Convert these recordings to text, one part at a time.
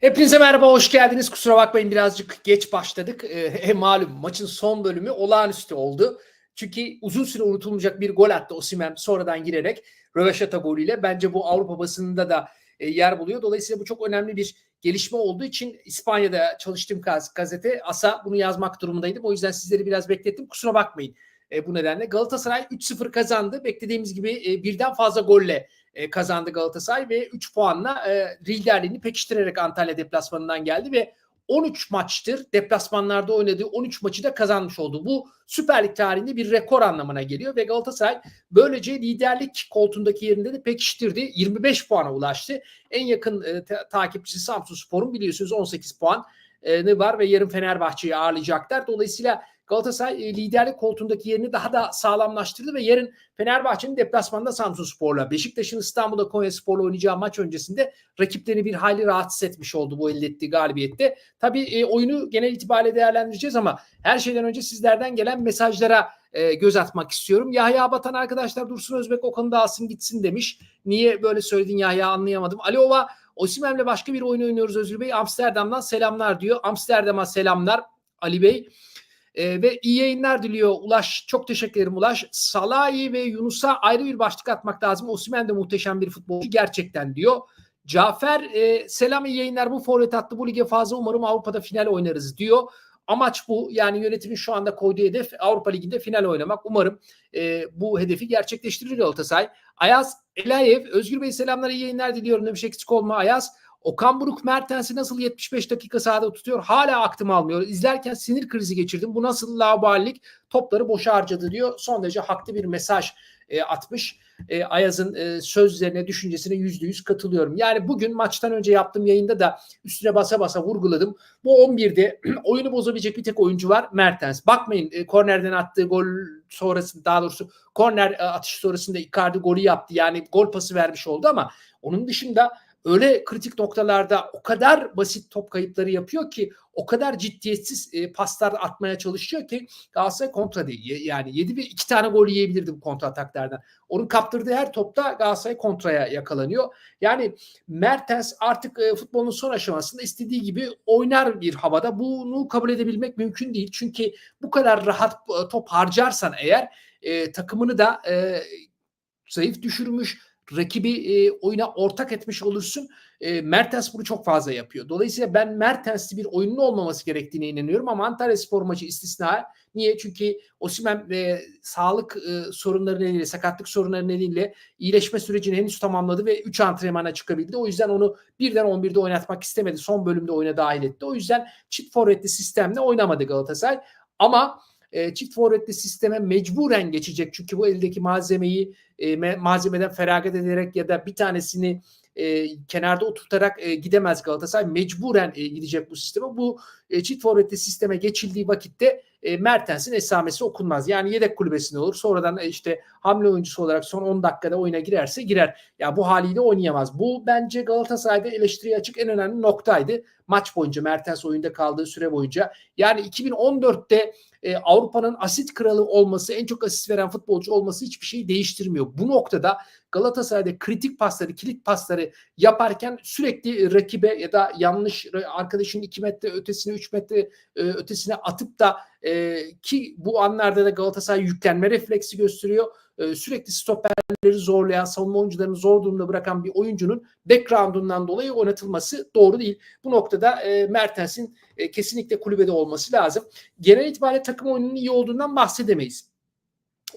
Hepinize merhaba, hoş geldiniz. Kusura bakmayın birazcık geç başladık. E, malum maçın son bölümü olağanüstü oldu. Çünkü uzun süre unutulmayacak bir gol attı Osimhen sonradan girerek röveşata golüyle. Bence bu Avrupa basınında da e, yer buluyor. Dolayısıyla bu çok önemli bir gelişme olduğu için İspanya'da çalıştığım gaz, gazete ASA bunu yazmak durumundaydım. O yüzden sizleri biraz beklettim. Kusura bakmayın e, bu nedenle. Galatasaray 3-0 kazandı. Beklediğimiz gibi e, birden fazla golle e, kazandı Galatasaray ve 3 puanla e, liderliğini pekiştirerek Antalya deplasmanından geldi ve 13 maçtır deplasmanlarda oynadığı 13 maçı da kazanmış oldu. Bu Süper Lig tarihinde bir rekor anlamına geliyor ve Galatasaray böylece liderlik koltuğundaki yerinde de pekiştirdi. 25 puana ulaştı. En yakın e, ta- takipçisi Samsun Spor'un biliyorsunuz 18 puan e, var ve yarın Fenerbahçe'yi ağırlayacaklar. Dolayısıyla Galatasaray e, liderlik koltuğundaki yerini daha da sağlamlaştırdı ve yarın Fenerbahçe'nin deplasmanda Samsun Spor'la, Beşiktaş'ın İstanbul'da Konya Spor'la oynayacağı maç öncesinde rakiplerini bir hayli rahatsız etmiş oldu bu elde ettiği galibiyette. Tabii e, oyunu genel itibariyle değerlendireceğiz ama her şeyden önce sizlerden gelen mesajlara e, göz atmak istiyorum. Yahya Batan arkadaşlar Dursun Özbek o konuda alsın gitsin demiş. Niye böyle söyledin Yahya anlayamadım. Ali Ova başka bir oyun oynuyoruz Özgür Bey. Amsterdam'dan selamlar diyor. Amsterdam'a selamlar Ali Bey. Ee, ve iyi yayınlar diliyor Ulaş. Çok teşekkür ederim Ulaş. Salahi ve Yunus'a ayrı bir başlık atmak lazım. Osimhen de muhteşem bir futbolcu gerçekten diyor. Cafer e, selam iyi yayınlar. Bu forvet attı bu lige fazla umarım Avrupa'da final oynarız diyor. Amaç bu. Yani yönetimin şu anda koyduğu hedef Avrupa Ligi'nde final oynamak. Umarım e, bu hedefi gerçekleştirir Galatasaray. Ayaz Elayev, Özgür Bey selamlar iyi yayınlar diliyorum demiş eksik olma Ayaz. Okan Buruk Mertens'i nasıl 75 dakika sahada tutuyor? Hala aklım almıyor. İzlerken sinir krizi geçirdim. Bu nasıl laubalilik? Topları boşa harcadı diyor. Son derece haklı bir mesaj e, atmış. E, Ayaz'ın e, sözlerine, düşüncesine yüzde yüz katılıyorum. Yani bugün maçtan önce yaptığım yayında da üstüne basa basa vurguladım. Bu 11'de oyunu bozabilecek bir tek oyuncu var Mertens. Bakmayın e, kornerden attığı gol sonrasında daha doğrusu korner e, atışı sonrasında Icardi golü yaptı. Yani gol pası vermiş oldu ama onun dışında öyle kritik noktalarda o kadar basit top kayıpları yapıyor ki o kadar ciddiyetsiz e, paslar atmaya çalışıyor ki Galatasaray kontra değil. Yani 7 ve 2 tane gol yiyebilirdi bu kontra ataklardan. Onun kaptırdığı her topta Galatasaray kontraya yakalanıyor. Yani Mertens artık e, futbolun son aşamasında istediği gibi oynar bir havada. Bunu kabul edebilmek mümkün değil. Çünkü bu kadar rahat e, top harcarsan eğer e, takımını da e, zayıf düşürmüş, rakibi e, oyuna ortak etmiş olursun. E, Mertens bunu çok fazla yapıyor. Dolayısıyla ben Mertens'li bir oyunun olmaması gerektiğine inanıyorum ama Antalya Spor maçı istisna. Niye? Çünkü Osimhen e, sağlık e, sorunları nedeniyle, sakatlık sorunları nedeniyle iyileşme sürecini henüz tamamladı ve 3 antrenmana çıkabildi. O yüzden onu birden 11'de oynatmak istemedi. Son bölümde oyuna dahil etti. O yüzden çift forvetli sistemle oynamadı Galatasaray. Ama e, çift forvetli sisteme mecburen geçecek. Çünkü bu eldeki malzemeyi e, malzemeden feragat ederek ya da bir tanesini e, kenarda oturtarak e, gidemez Galatasaray. Mecburen e, gidecek bu sisteme. Bu e, çift forvetli sisteme geçildiği vakitte e, Mertens'in esamesi okunmaz. Yani yedek kulübesinde olur. Sonradan e, işte hamle oyuncusu olarak son 10 dakikada oyuna girerse girer. Ya bu haliyle oynayamaz. Bu bence Galatasaray'da eleştiriye açık en önemli noktaydı. Maç boyunca Mertens oyunda kaldığı süre boyunca. Yani 2014'te e, Avrupa'nın asit kralı olması, en çok asist veren futbolcu olması hiçbir şeyi değiştirmiyor. Bu noktada Galatasaray'da kritik pasları, kilit pasları yaparken sürekli rakibe ya da yanlış arkadaşın 2 metre ötesine 3 metre e, ötesine atıp da e, ki bu anlarda da Galatasaray yüklenme refleksi gösteriyor. E, sürekli stoperleri zorlayan, savunma oyuncularını zor durumda bırakan bir oyuncunun background'undan dolayı oynatılması doğru değil. Bu noktada e, Mertens'in e, kesinlikle kulübede olması lazım. Genel itibariyle takım oyununun iyi olduğundan bahsedemeyiz.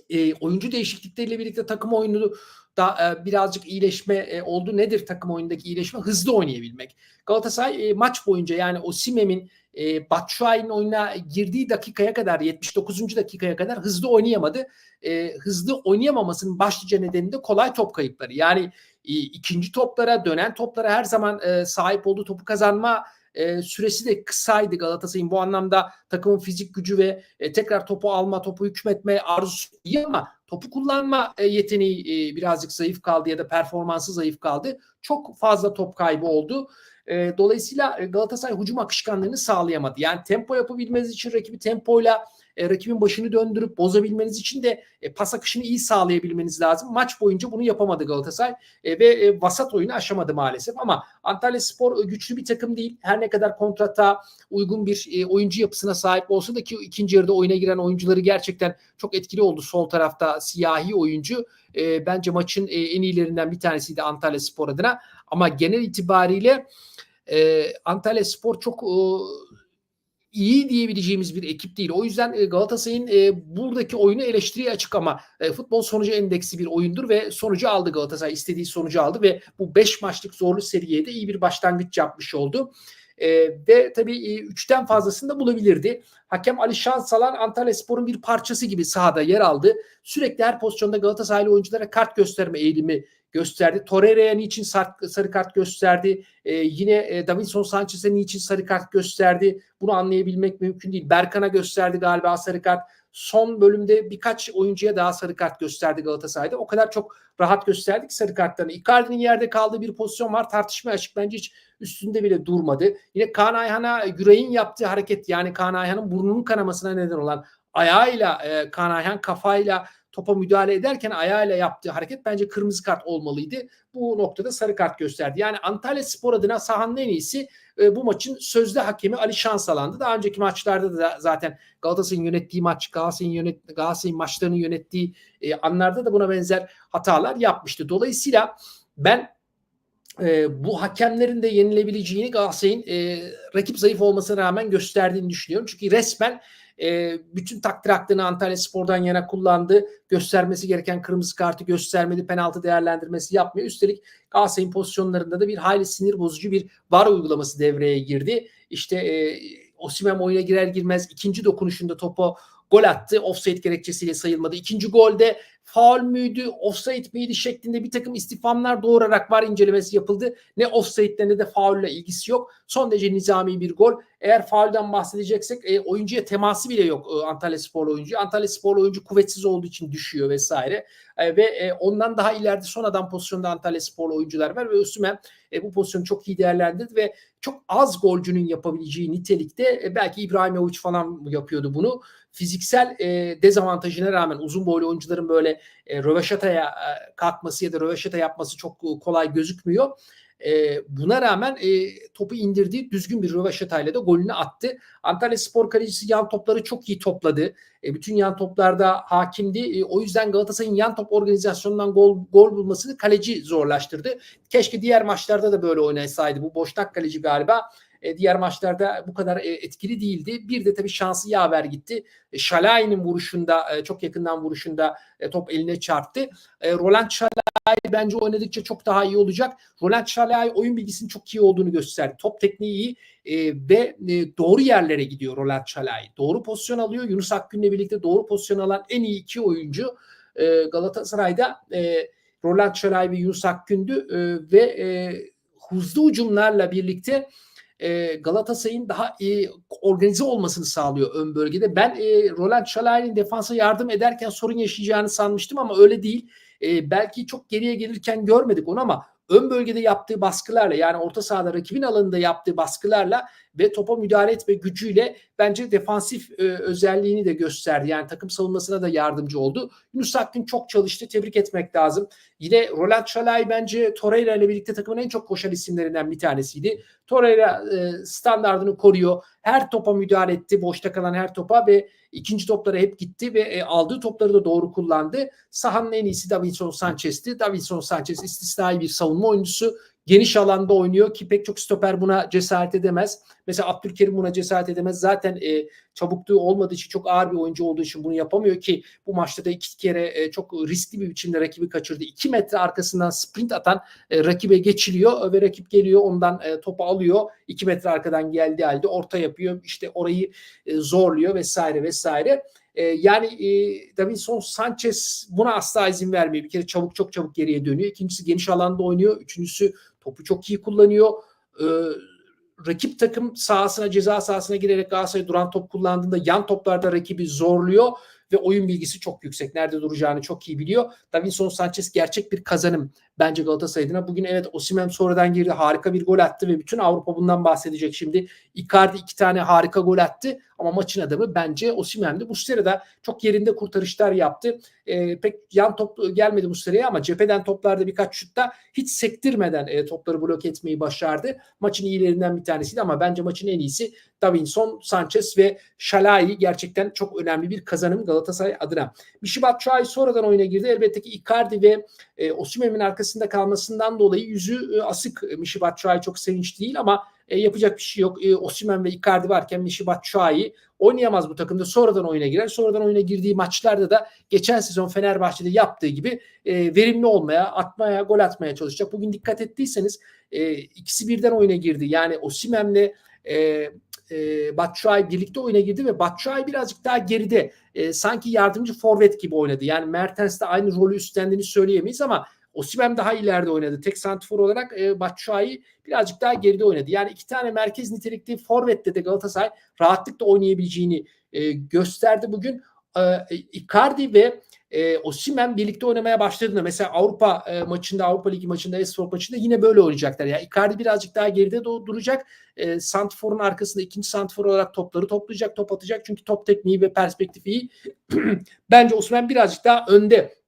E, oyuncu değişiklikleriyle birlikte takım oyunu da e, birazcık iyileşme e, oldu. Nedir takım oyundaki iyileşme? Hızlı oynayabilmek. Galatasaray e, maç boyunca yani o Simem'in e, Batshuayi'nin oyuna girdiği dakikaya kadar 79. dakikaya kadar hızlı oynayamadı. E, hızlı oynayamamasının başlıca nedeni de kolay top kayıpları. Yani e, ikinci toplara, dönen toplara her zaman e, sahip olduğu topu kazanma e, süresi de kısaydı Galatasaray'ın. Bu anlamda takımın fizik gücü ve e, tekrar topu alma, topu hükmetme arzusu iyi ama topu kullanma e, yeteneği e, birazcık zayıf kaldı ya da performansı zayıf kaldı. Çok fazla top kaybı oldu. E, dolayısıyla Galatasaray hücum akışkanlığını sağlayamadı. Yani tempo yapabilmeniz için rakibi tempoyla e, rakibin başını döndürüp bozabilmeniz için de e, pas akışını iyi sağlayabilmeniz lazım. Maç boyunca bunu yapamadı Galatasaray e, ve e, vasat oyunu aşamadı maalesef ama Antalya Spor e, güçlü bir takım değil. Her ne kadar kontrata uygun bir e, oyuncu yapısına sahip olsa da ki ikinci yarıda oyuna giren oyuncuları gerçekten çok etkili oldu. Sol tarafta siyahi oyuncu e, bence maçın e, en iyilerinden bir tanesiydi Antalya Spor adına. Ama genel itibariyle e, Antalya Spor çok e, iyi diyebileceğimiz bir ekip değil. O yüzden e, Galatasaray'ın e, buradaki oyunu eleştiriye açık ama e, futbol sonucu endeksi bir oyundur ve sonucu aldı Galatasaray. istediği sonucu aldı ve bu 5 maçlık zorlu seriye de iyi bir başlangıç yapmış oldu. E, ve tabii 3'ten fazlasını da bulabilirdi. Hakem Ali Şansalan Antalya Spor'un bir parçası gibi sahada yer aldı. Sürekli her pozisyonda Galatasaraylı oyunculara kart gösterme eğilimi gösterdi. Torreira'ya niçin sarı kart gösterdi? Ee, yine e, Davinson Sanchez'e niçin sarı kart gösterdi? Bunu anlayabilmek mümkün değil. Berkan'a gösterdi galiba sarı kart. Son bölümde birkaç oyuncuya daha sarı kart gösterdi Galatasaray'da. O kadar çok rahat gösterdi ki sarı kartlarını. Icardi'nin yerde kaldığı bir pozisyon var. Tartışmaya açık. Bence hiç üstünde bile durmadı. Yine Kaan Ayhan'a Yüreğin yaptığı hareket yani Kaan Ayhan'ın burnunun kanamasına neden olan ayağıyla e, Kaan Ayhan kafayla topa müdahale ederken ayağıyla yaptığı hareket bence kırmızı kart olmalıydı. Bu noktada sarı kart gösterdi. Yani Antalya Spor adına sahanın en iyisi e, bu maçın sözde hakemi Ali Şansalan'dı. Daha önceki maçlarda da zaten Galatasaray'ın yönettiği maç, Galatasaray'ın yönet Galatasaray'ın maçlarını yönettiği e, anlarda da buna benzer hatalar yapmıştı. Dolayısıyla ben e, bu hakemlerin de yenilebileceğini Galatasaray'ın e, rakip zayıf olmasına rağmen gösterdiğini düşünüyorum. Çünkü resmen e, bütün takdir hakkını Antalya Spor'dan yana kullandı. Göstermesi gereken kırmızı kartı göstermedi. Penaltı değerlendirmesi yapmıyor. Üstelik Galatasaray'ın pozisyonlarında da bir hayli sinir bozucu bir var uygulaması devreye girdi. İşte e, Osimhen oyuna girer girmez ikinci dokunuşunda topu gol attı. Offside gerekçesiyle sayılmadı. İkinci golde faul müydü, offside miydi şeklinde bir takım istifamlar doğurarak var incelemesi yapıldı. Ne offside'le ne de faulle ilgisi yok. Son derece nizami bir gol. Eğer faulden bahsedeceksek e, oyuncuya teması bile yok e, Antalya Spor oyuncu. Antalya Spor oyuncu kuvvetsiz olduğu için düşüyor vesaire. E, ve e, ondan daha ileride son adam pozisyonda Antalya Spor oyuncular var ve Üstümen e, bu pozisyonu çok iyi değerlendirdi ve çok az golcünün yapabileceği nitelikte e, belki İbrahimovic falan yapıyordu bunu. Fiziksel e, dezavantajına rağmen uzun boylu oyuncuların böyle e, röveşataya e, kalkması ya da röveşata yapması çok e, kolay gözükmüyor. E, buna rağmen e, topu indirdiği düzgün bir röveşatayla da golünü attı. Antalya Spor kalecisi yan topları çok iyi topladı. E, bütün yan toplarda hakimdi. E, o yüzden Galatasaray'ın yan top organizasyonundan gol, gol bulmasını kaleci zorlaştırdı. Keşke diğer maçlarda da böyle oynasaydı. Bu boşnak kaleci galiba e, diğer maçlarda bu kadar e, etkili değildi. Bir de tabii şansı yaver gitti. E, Şalay'ın vuruşunda e, çok yakından vuruşunda top eline çarptı. Roland Şalay bence oynadıkça çok daha iyi olacak. Roland Şalay oyun bilgisinin çok iyi olduğunu gösterdi. Top tekniği iyi ve doğru yerlere gidiyor Roland Şalay. Doğru pozisyon alıyor. Yunus Akgün'le birlikte doğru pozisyon alan en iyi iki oyuncu Galatasaray'da Roland Şalay ve Yunus Akgün'dü ve hızlı ucumlarla birlikte e, Galatasaray'ın daha iyi organize olmasını sağlıyor ön bölgede. Ben e, Roland Şalay'ın defansa yardım ederken sorun yaşayacağını sanmıştım ama öyle değil. E, belki çok geriye gelirken görmedik onu ama ön bölgede yaptığı baskılarla yani orta sahada rakibin alanında yaptığı baskılarla ve topa müdahale etme gücüyle bence defansif e, özelliğini de gösterdi. Yani takım savunmasına da yardımcı oldu. Yunus Akgün çok çalıştı. Tebrik etmek lazım. Yine Roland Şalay bence Torreira ile birlikte takımın en çok koşan isimlerinden bir tanesiydi. Torreira e, standartını koruyor. Her topa müdahale etti. Boşta kalan her topa ve ikinci toplara hep gitti ve e, aldığı topları da doğru kullandı. Sahanın en iyisi Davinson Sanchez'ti. Davinson Sanchez istisnai bir savunma oyuncusu geniş alanda oynuyor ki pek çok stoper buna cesaret edemez. Mesela Abdülkerim buna cesaret edemez. Zaten e, çabukluğu olmadığı için çok ağır bir oyuncu olduğu için bunu yapamıyor ki bu maçta da iki kere e, çok riskli bir biçimde rakibi kaçırdı. İki metre arkasından sprint atan e, rakibe geçiliyor ve rakip geliyor ondan e, topu alıyor. İki metre arkadan geldiği halde orta yapıyor. İşte orayı e, zorluyor vesaire vesaire. E, yani e, Davinson Sanchez buna asla izin vermiyor. Bir kere çabuk çok çabuk geriye dönüyor. İkincisi geniş alanda oynuyor. Üçüncüsü topu çok iyi kullanıyor. E, rakip takım sahasına ceza sahasına girerek Galatasaray duran top kullandığında yan toplarda rakibi zorluyor ve oyun bilgisi çok yüksek. Nerede duracağını çok iyi biliyor. Davinson Sanchez gerçek bir kazanım bence Galatasaray adına. Bugün evet Osimhen sonradan girdi. Harika bir gol attı ve bütün Avrupa bundan bahsedecek şimdi. Icardi iki tane harika gol attı ama maçın adamı bence Osimhen'di. Muslera da çok yerinde kurtarışlar yaptı. E, pek yan top gelmedi Muslera'ya ama cepheden toplarda birkaç şutta hiç sektirmeden e, topları blok etmeyi başardı. Maçın iyilerinden bir tanesiydi ama bence maçın en iyisi Davinson, Sanchez ve Şalai gerçekten çok önemli bir kazanım Galatasaray adına. Mişi Batshuayi sonradan oyuna girdi. Elbette ki Icardi ve e, Osimhen'in arkasında kalmasından dolayı yüzü e, asık. Mişi Batshuayi çok sevinç değil ama e, yapacak bir şey yok. E, Osimhen ve Icardi varken Mişi Batshuayi oynayamaz bu takımda. Sonradan oyuna girer. Sonradan oyuna girdiği maçlarda da geçen sezon Fenerbahçe'de yaptığı gibi e, verimli olmaya, atmaya, gol atmaya çalışacak. Bugün dikkat ettiyseniz e, ikisi birden oyuna girdi. Yani Osimhen'le e, e, Batshuayi birlikte oyuna girdi ve Batshuayi birazcık daha geride. E, sanki yardımcı forvet gibi oynadı. Yani Mertens de aynı rolü üstlendiğini söyleyemeyiz ama Osimhen daha ileride oynadı. Tek santifor olarak e, Batshuayi birazcık daha geride oynadı. Yani iki tane merkez nitelikli forvette de Galatasaray rahatlıkla oynayabileceğini e, gösterdi bugün. E, Icardi ve e, Osimhen birlikte oynamaya başladığında mesela Avrupa e, maçında Avrupa Ligi maçında Espor maçında yine böyle oynayacaklar. Yani Icardi birazcık daha geride duracak. E, Santifor'un arkasında ikinci Santifor olarak topları toplayacak, top atacak. Çünkü top tekniği ve perspektifi iyi. Bence Osimhen birazcık daha önde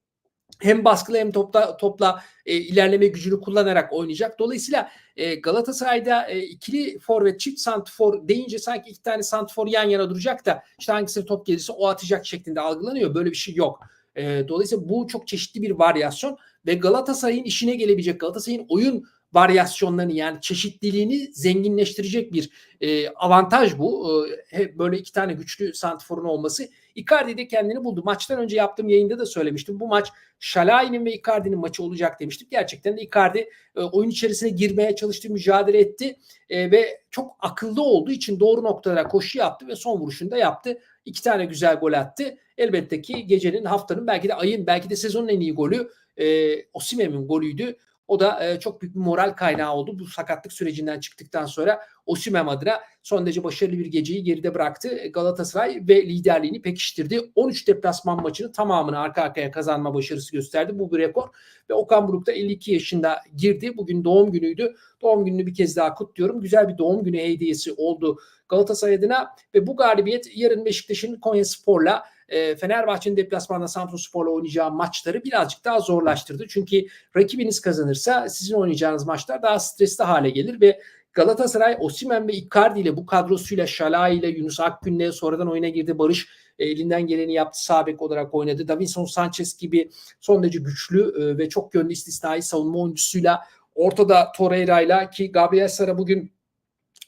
hem baskılı hem topla topla e, ilerleme gücünü kullanarak oynayacak. Dolayısıyla e, Galatasaray'da e, ikili forvet çift santrfor deyince sanki iki tane santrfor yan yana duracak da işte hangisine top gelirse o atacak şeklinde algılanıyor. Böyle bir şey yok. E, dolayısıyla bu çok çeşitli bir varyasyon ve Galatasaray'ın işine gelebilecek Galatasaray'ın oyun varyasyonlarını yani çeşitliliğini zenginleştirecek bir e, avantaj bu. E, böyle iki tane güçlü santrforun olması. Icardi de kendini buldu. Maçtan önce yaptığım yayında da söylemiştim. Bu maç Şalay'ın ve Icardi'nin maçı olacak demiştim. Gerçekten de Icardi e, oyun içerisine girmeye çalıştı, mücadele etti e, ve çok akıllı olduğu için doğru noktalara koşu yaptı ve son vuruşunda yaptı. İki tane güzel gol attı. Elbette ki gecenin, haftanın, belki de ayın, belki de sezonun en iyi golü e, Osimen'in golüydü. O da e, çok büyük bir moral kaynağı oldu. Bu sakatlık sürecinden çıktıktan sonra Osimhen adına son derece başarılı bir geceyi geride bıraktı. Galatasaray ve liderliğini pekiştirdi. 13 deplasman maçını tamamını arka arkaya kazanma başarısı gösterdi. Bu bir rekor. Ve Okan Buruk da 52 yaşında girdi. Bugün doğum günüydü. Doğum gününü bir kez daha kutluyorum. Güzel bir doğum günü hediyesi oldu Galatasaray adına. Ve bu galibiyet yarın Beşiktaş'ın Konya Spor'la e, Fenerbahçe'nin deplasmanda Samsun Spor'la oynayacağı maçları birazcık daha zorlaştırdı. Çünkü rakibiniz kazanırsa sizin oynayacağınız maçlar daha stresli hale gelir ve Galatasaray Osimen ve Icardi ile bu kadrosuyla Şala ile Yunus Akgün'le sonradan oyuna girdi. Barış e, elinden geleni yaptı. Sabek olarak oynadı. Davinson Sanchez gibi son derece güçlü e, ve çok yönlü istisnai savunma oyuncusuyla ortada Torreira ile ki Gabriel Sara bugün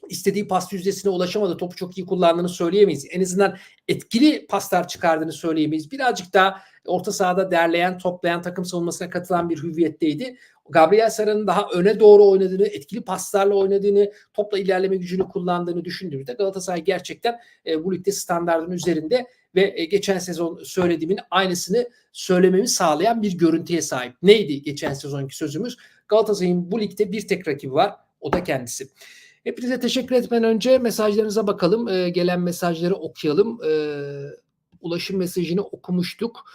istediği pas yüzdesine ulaşamadı. Topu çok iyi kullandığını söyleyemeyiz. En azından etkili paslar çıkardığını söyleyemeyiz. Birazcık daha orta sahada derleyen, toplayan, takım savunmasına katılan bir hüviyetteydi. Gabriel Sara'nın daha öne doğru oynadığını, etkili paslarla oynadığını, topla ilerleme gücünü kullandığını düşündüğümüzde Galatasaray gerçekten e, bu ligde standartın üzerinde ve e, geçen sezon söylediğimin aynısını söylememi sağlayan bir görüntüye sahip. Neydi geçen sezonki sözümüz? Galatasaray'ın bu ligde bir tek rakibi var. O da kendisi. Hepinize teşekkür etmeden önce mesajlarınıza bakalım. E, gelen mesajları okuyalım. E, ulaşım mesajını okumuştuk.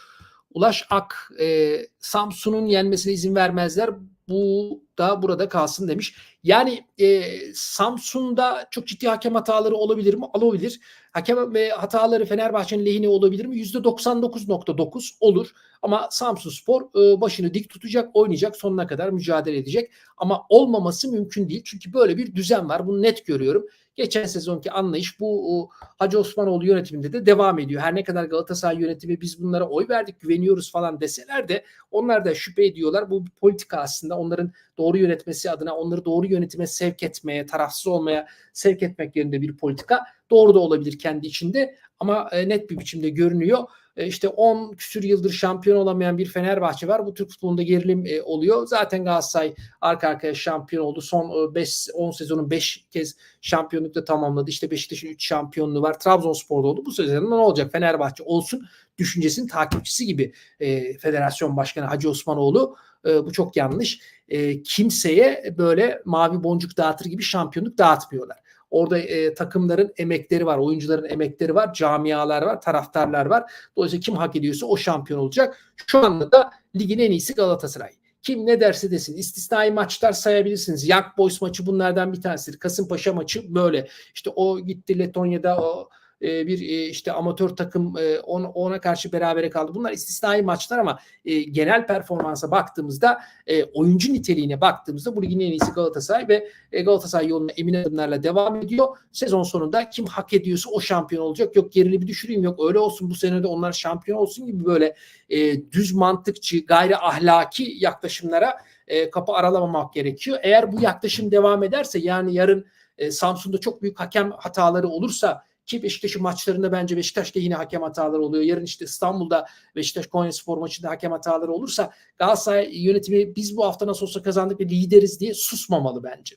Ulaş Ak, e, Samsun'un yenmesine izin vermezler. Bu da burada kalsın demiş. Yani e, Samsun'da çok ciddi hakem hataları olabilir mi? Olabilir. Hakem ve hataları Fenerbahçe'nin lehine olabilir mi? %99.9 olur. Ama Samsun Spor e, başını dik tutacak, oynayacak, sonuna kadar mücadele edecek. Ama olmaması mümkün değil. Çünkü böyle bir düzen var. Bunu net görüyorum. Geçen sezonki anlayış bu Hacı Osmanoğlu yönetiminde de devam ediyor. Her ne kadar Galatasaray yönetimi biz bunlara oy verdik, güveniyoruz falan deseler de onlar da şüphe ediyorlar. Bu politika aslında onların doğru yönetmesi adına onları doğru yönetime sevk etmeye, tarafsız olmaya sevk etmek yerinde bir politika. Doğru da olabilir kendi içinde ama e, net bir biçimde görünüyor. E, işte 10 küsür yıldır şampiyon olamayan bir Fenerbahçe var. Bu Türk futbolunda gerilim e, oluyor. Zaten Galatasaray arka arkaya şampiyon oldu. Son 5 10 sezonun 5 kez şampiyonlukla tamamladı. İşte Beşiktaş'ın 3 şampiyonluğu var. Trabzonspor'da oldu. Bu sezonda ne olacak? Fenerbahçe olsun düşüncesinin takipçisi gibi Federasyon Başkanı Hacı Osmanoğlu. Bu çok yanlış. Kimseye böyle mavi boncuk dağıtır gibi şampiyonluk dağıtmıyorlar. Orada e, takımların emekleri var, oyuncuların emekleri var, camialar var, taraftarlar var. Dolayısıyla kim hak ediyorsa o şampiyon olacak. Şu anda da ligin en iyisi Galatasaray. kim ne derse desin. İstisnai maçlar sayabilirsiniz. Young Boys maçı bunlardan bir tanesidir. Kasımpaşa maçı böyle. İşte o gitti Letonya'da o e, bir e, işte amatör takım e, ona, karşı berabere kaldı. Bunlar istisnai maçlar ama genel performansa baktığımızda oyuncu niteliğine baktığımızda bu ligin en iyisi Galatasaray ve Galatasaray yoluna emin adımlarla devam ediyor. Sezon sonunda kim hak ediyorsa o şampiyon olacak. Yok gerili bir düşüreyim yok öyle olsun bu senede onlar şampiyon olsun gibi böyle düz mantıkçı gayri ahlaki yaklaşımlara kapı aralamamak gerekiyor. Eğer bu yaklaşım devam ederse yani yarın Samsun'da çok büyük hakem hataları olursa ki Beşiktaş'ın maçlarında bence Beşiktaş'ta yine hakem hataları oluyor. Yarın işte İstanbul'da Beşiktaş Konyaspor maçında hakem hataları olursa Galatasaray yönetimi biz bu hafta nasıl olsa kazandık ve lideriz diye susmamalı bence.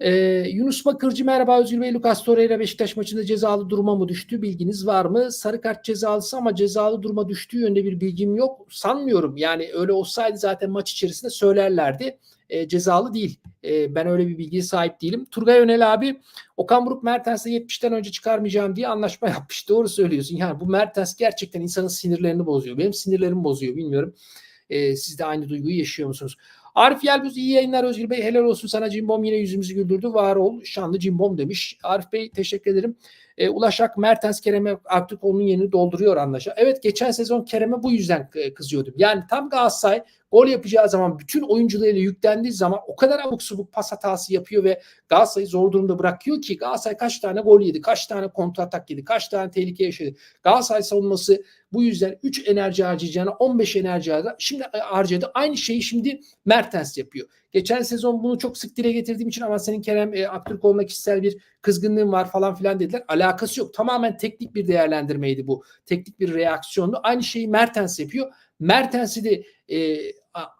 Ee, Yunus Bakırcı merhaba Özgür Bey Lucas Torreira Beşiktaş maçında cezalı duruma mı düştü bilginiz var mı? Sarı kart cezalısı ama cezalı duruma düştüğü yönde bir bilgim yok. Sanmıyorum yani öyle olsaydı zaten maç içerisinde söylerlerdi e, cezalı değil. E, ben öyle bir bilgiye sahip değilim. Turgay Önel abi Okan Buruk Mertens'e 70'ten önce çıkarmayacağım diye anlaşma yapmış. Doğru söylüyorsun. Yani bu Mertens gerçekten insanın sinirlerini bozuyor. Benim sinirlerimi bozuyor. Bilmiyorum. E, siz de aynı duyguyu yaşıyor musunuz? Arif Yelbuz iyi yayınlar Özgür Bey. Helal olsun sana Cimbom yine yüzümüzü güldürdü. Var ol şanlı Cimbom demiş. Arif Bey teşekkür ederim. E, Ulaşak Mertens Kerem'e artık onun yerini dolduruyor anlaşa. Evet geçen sezon Kerem'e bu yüzden kızıyordum. Yani tam Galatasaray gol yapacağı zaman bütün oyuncularıyla yüklendiği zaman o kadar abuk subuk pas hatası yapıyor ve Galatasaray'ı zor durumda bırakıyor ki Galatasaray kaç tane gol yedi, kaç tane kontratak yedi, kaç tane tehlike yaşadı. Galatasaray savunması bu yüzden 3 enerji harcayacağına 15 enerji harcadı. Şimdi harcadı. Aynı şeyi şimdi Mertens yapıyor. Geçen sezon bunu çok sık dile getirdiğim için ama senin Kerem e, Aktürkoğlu'na kişisel bir kızgınlığın var falan filan dediler. Alakası yok. Tamamen teknik bir değerlendirmeydi bu. Teknik bir reaksiyondu. Aynı şeyi Mertens yapıyor. Mertens'i de e,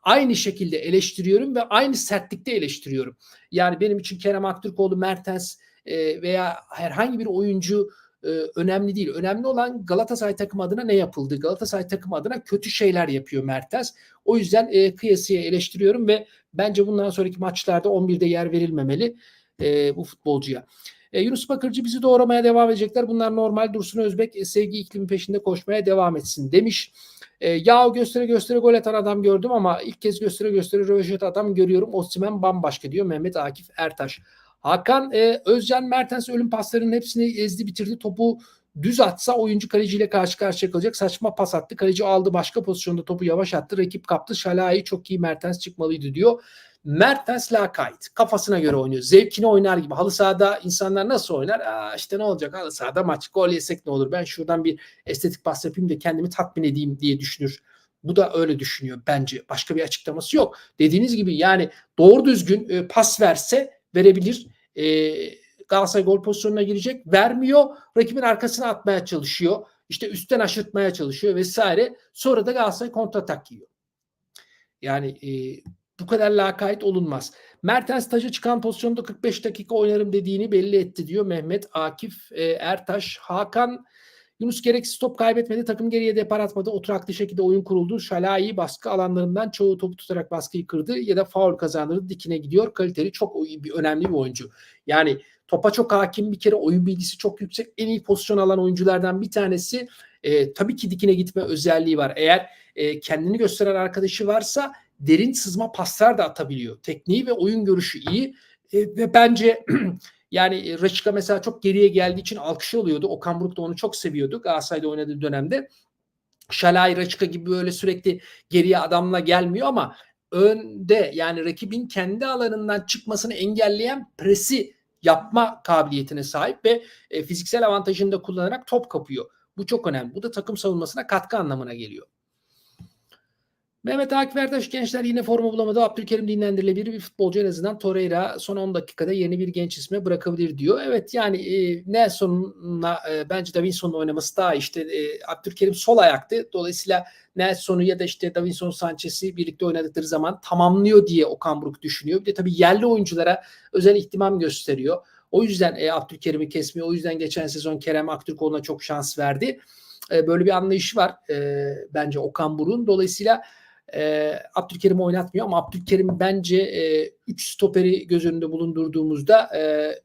aynı şekilde eleştiriyorum ve aynı sertlikte eleştiriyorum. Yani benim için Kerem Aktürkoğlu, Mertens e, veya herhangi bir oyuncu e, önemli değil. Önemli olan Galatasaray takım adına ne yapıldı? Galatasaray takım adına kötü şeyler yapıyor Mertens. O yüzden e, kıyasıya eleştiriyorum ve bence bundan sonraki maçlarda 11'de yer verilmemeli e, bu futbolcuya. E, Yunus Bakırcı bizi doğramaya devam edecekler. Bunlar normal. Dursun Özbek e, sevgi iklimi peşinde koşmaya devam etsin demiş. E, ya göstere göstere gol atan adam gördüm ama ilk kez göstere göstere röveşat adam görüyorum. Osimen bambaşka diyor Mehmet Akif Ertaş. Hakan e, Özcan Mertens ölüm paslarının hepsini ezdi bitirdi. Topu düz atsa oyuncu kaleciyle karşı karşıya kalacak. Saçma pas attı. Kaleci aldı başka pozisyonda topu yavaş attı. Rakip kaptı. Şalai çok iyi Mertens çıkmalıydı diyor. Mertens lakayt. Kafasına göre oynuyor. Zevkini oynar gibi. Halı sahada insanlar nasıl oynar? Aa işte ne olacak halı sahada maç. Gol yesek ne olur? Ben şuradan bir estetik pas yapayım da kendimi tatmin edeyim diye düşünür. Bu da öyle düşünüyor bence. Başka bir açıklaması yok. Dediğiniz gibi yani doğru düzgün e, pas verse verebilir. E, Galatasaray gol pozisyonuna girecek. Vermiyor. Rakibin arkasına atmaya çalışıyor. İşte üstten aşırtmaya çalışıyor vesaire. Sonra da Galatasaray kontratak yiyor. Yani e, bu kadar lakayt olunmaz. Mertens taca çıkan pozisyonda 45 dakika oynarım dediğini belli etti diyor Mehmet Akif e, Ertaş. Hakan Yunus gereksiz top kaybetmedi. Takım geriye depar atmadı. Oturaklı şekilde oyun kuruldu. Şalai baskı alanlarından çoğu topu tutarak baskıyı kırdı ya da faul kazandırdı. Dikine gidiyor. Kaliteli çok bir, önemli bir oyuncu. Yani topa çok hakim bir kere oyun bilgisi çok yüksek. En iyi pozisyon alan oyunculardan bir tanesi. E, tabii ki dikine gitme özelliği var. Eğer e, kendini gösteren arkadaşı varsa derin sızma paslar da atabiliyor. Tekniği ve oyun görüşü iyi. E, ve bence yani e, Raşika mesela çok geriye geldiği için alkış oluyordu. Okan Buruk da onu çok seviyordu Galatasaray'da oynadığı dönemde. Şalay Raşika gibi böyle sürekli geriye adamla gelmiyor ama önde yani rakibin kendi alanından çıkmasını engelleyen presi yapma kabiliyetine sahip ve e, fiziksel avantajını da kullanarak top kapıyor. Bu çok önemli. Bu da takım savunmasına katkı anlamına geliyor. Mehmet Akif Ertaş gençler yine formu bulamadı. Abdülkerim dinlendirilebilir bir futbolcu en azından Torreira son 10 dakikada yeni bir genç isme bırakabilir diyor. Evet yani e, Nelson'la e, bence Davinson'un oynaması daha işte e, Abdülkerim sol ayaktı. Dolayısıyla Nelson'u ya da işte Davinson Sanchez'i birlikte oynadıkları zaman tamamlıyor diye Okan Buruk düşünüyor. Bir de tabii yerli oyunculara özel ihtimam gösteriyor. O yüzden e, Abdülkerim'i kesmiyor. O yüzden geçen sezon Kerem Aktürkoğlu'na çok şans verdi. E, böyle bir anlayışı var e, bence Okan Buruk'un. Dolayısıyla e, Abdülkerim oynatmıyor ama Abdülkerim bence 3 e, stoperi göz önünde bulundurduğumuzda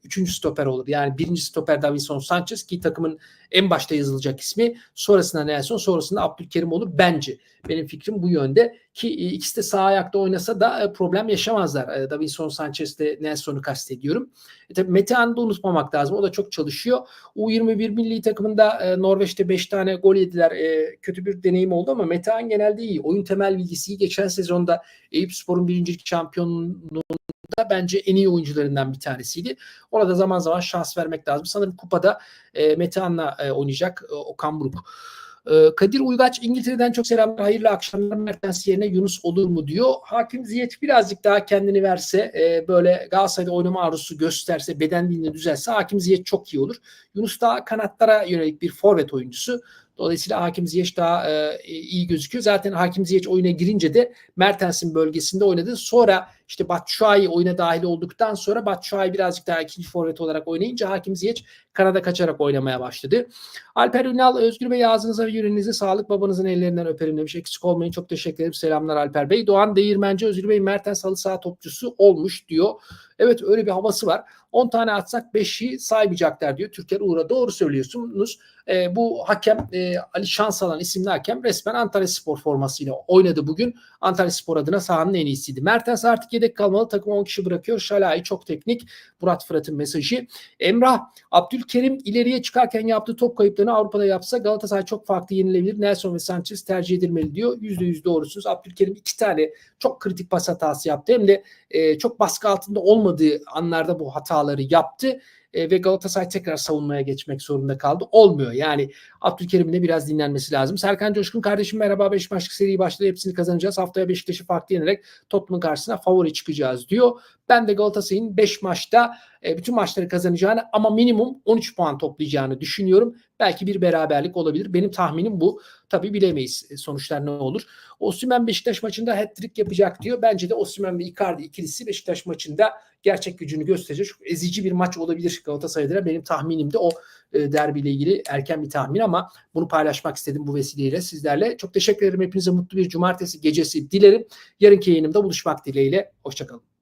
3. E, stoper olur. Yani birinci stoper Davinson Sanchez ki takımın en başta yazılacak ismi. Sonrasında Nelson, sonrasında Abdülkerim olur bence. Benim fikrim bu yönde. Ki e, ikisi de sağ ayakta oynasa da e, problem yaşamazlar. E, Davinson Sanchez de Nelson'u kastediyorum. E, tabii Metehan'ı da unutmamak lazım. O da çok çalışıyor. U21 milli takımında Norveç'te 5 tane gol yediler. E, kötü bir deneyim oldu ama Metehan genelde iyi. Oyun temel bilgisi iyi. Geçen sezonda Eyüp Spor'un birincilik şampiyonluğunda bence en iyi oyuncularından bir tanesiydi. Ona da zaman zaman şans vermek lazım. Sanırım kupada e, Metehan'la e, oynayacak e, Okan Buruk. E, Kadir Uygaç İngiltere'den çok selamlar. Hayırlı akşamlar. Mertens yerine Yunus olur mu diyor. Hakim Ziyech birazcık daha kendini verse e, böyle Galatasaray'da oynama arzusu gösterse beden dilini düzelse Hakim Ziyech çok iyi olur. Yunus daha kanatlara yönelik bir forvet oyuncusu. Dolayısıyla Hakim Ziyech daha e, iyi gözüküyor. Zaten Hakim Ziyech oyuna girince de Mertens'in bölgesinde oynadı. Sonra işte Batshuayi oyuna dahil olduktan sonra Batshuayi birazcık daha ikinci forvet olarak oynayınca Hakim Ziyech kanada kaçarak oynamaya başladı. Alper Ünal, Özgür Bey ağzınıza ve yüreğinize sağlık. Babanızın ellerinden öperim demiş. Eksik olmayın. Çok teşekkür ederim. Selamlar Alper Bey. Doğan Değirmenci, Özgür Bey Mertens halı saha topçusu olmuş diyor. Evet öyle bir havası var. 10 tane atsak 5'i saymayacaklar diyor. Türker Uğur'a doğru söylüyorsunuz. E, bu hakem e, Ali Şansalan isimli hakem resmen Antalya Spor formasıyla oynadı bugün. Antalya Spor adına sahanın en iyisiydi. Mertens artık yedek kalmalı. Takım 10 kişi bırakıyor. Şalai çok teknik. Murat Fırat'ın mesajı. Emrah, Abdülkerim ileriye çıkarken yaptığı top kayıplarını Avrupa'da yapsa Galatasaray çok farklı yenilebilir. Nelson ve Sanchez tercih edilmeli diyor. %100 doğrusunuz. Abdülkerim iki tane çok kritik pas hatası yaptı. Hem de e, çok baskı altında olmadığı anlarda bu hataları yaptı e, ve Galatasaray tekrar savunmaya geçmek zorunda kaldı. Olmuyor. Yani Abdülkerim'in de biraz dinlenmesi lazım. Serkan Coşkun kardeşim merhaba 5 maçlık seri başladı. Hepsini kazanacağız. Haftaya Beşiktaş'ı farklı yenerek Tottenham'ın karşısına favori çıkacağız diyor. Ben de Galatasaray'ın 5 maçta e, bütün maçları kazanacağını ama minimum 13 puan toplayacağını düşünüyorum. Belki bir beraberlik olabilir. Benim tahminim bu. Tabii bilemeyiz e, sonuçlar ne olur. Osimhen Beşiktaş maçında hat-trick yapacak diyor. Bence de Osimhen ve Icardi ikilisi Beşiktaş maçında gerçek gücünü gösterecek. Çok ezici bir maç olabilir Galatasaray'da. Benim tahminim de o e, derbiyle ilgili erken bir tahmin ama bunu paylaşmak istedim bu vesileyle sizlerle. Çok teşekkür ederim. Hepinize mutlu bir cumartesi gecesi dilerim. Yarınki yayınımda buluşmak dileğiyle. Hoşçakalın.